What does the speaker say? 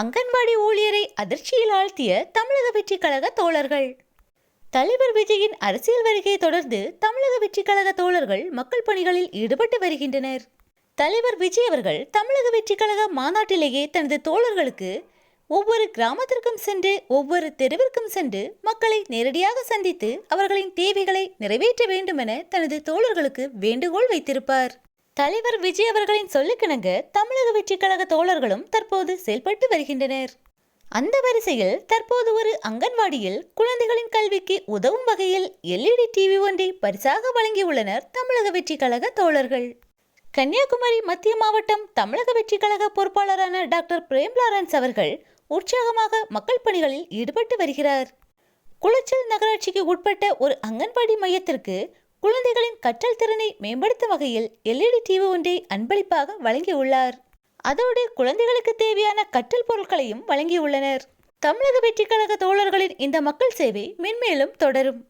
அங்கன்வாடி ஊழியரை அதிர்ச்சியில் ஆழ்த்திய தமிழக வெற்றி கழக தோழர்கள். தலைவர் விஜயின் அரசியல் வருகையை தொடர்ந்து தமிழக வெற்றி கழக தோழர்கள் மக்கள் பணிகளில் ஈடுபட்டு வருகின்றனர். தலைவர் விஜய் அவர்கள் தமிழக வெற்றி கழக மாநாட்டிலேயே தனது தோழர்களுக்கு ஒவ்வொரு கிராமத்திற்கும் சென்று ஒவ்வொரு தெருவிற்கும் சென்று மக்களை நேரடியாக சந்தித்து அவர்களின் தேவைகளை நிறைவேற்ற வேண்டுமென தனது தோழர்களுக்கு வேண்டுகோள் வைத்திருப்பார். தலைவர் விஜய் அவர்களின் சொல்லுக்கிணங்க தமிழக வெற்றி கழக தோழர்களும் தற்போது செயல்பட்டு வருகின்றனர். அந்த வரிசையில் தற்போது ஒரு அங்கன்வாடியில் குழந்தைகளின் கல்விக்கு உதவும் வகையில் எல்இடி டிவி ஒன்றை பரிசாக வழங்கியுள்ளனர் தமிழக வெற்றி கழக தோழர்கள். கன்னியாகுமரி மத்திய மாவட்டம் தமிழக வெற்றி கழக பொறுப்பாளரான டாக்டர் பிரேம் லாரன்ஸ் அவர்கள் உற்சாகமாக மக்கள் பணிகளில் ஈடுபட்டு வருகிறார். குளச்சல் நகராட்சிக்கு உட்பட்ட ஒரு அங்கன்வாடி மையத்திற்கு குழந்தைகளின் கற்றல் திறனை மேம்படுத்தும் வகையில் எல்இடி டிவி ஒன்றை அன்பளிப்பாக வழங்கியுள்ளார். அதோடு குழந்தைகளுக்கு தேவையான கற்றல் பொருட்களையும் வழங்கியுள்ளனர். தமிழக வெற்றிக்கழக கழக தோழர்களின் இந்த மக்கள் சேவை மென்மேலும் தொடரும்.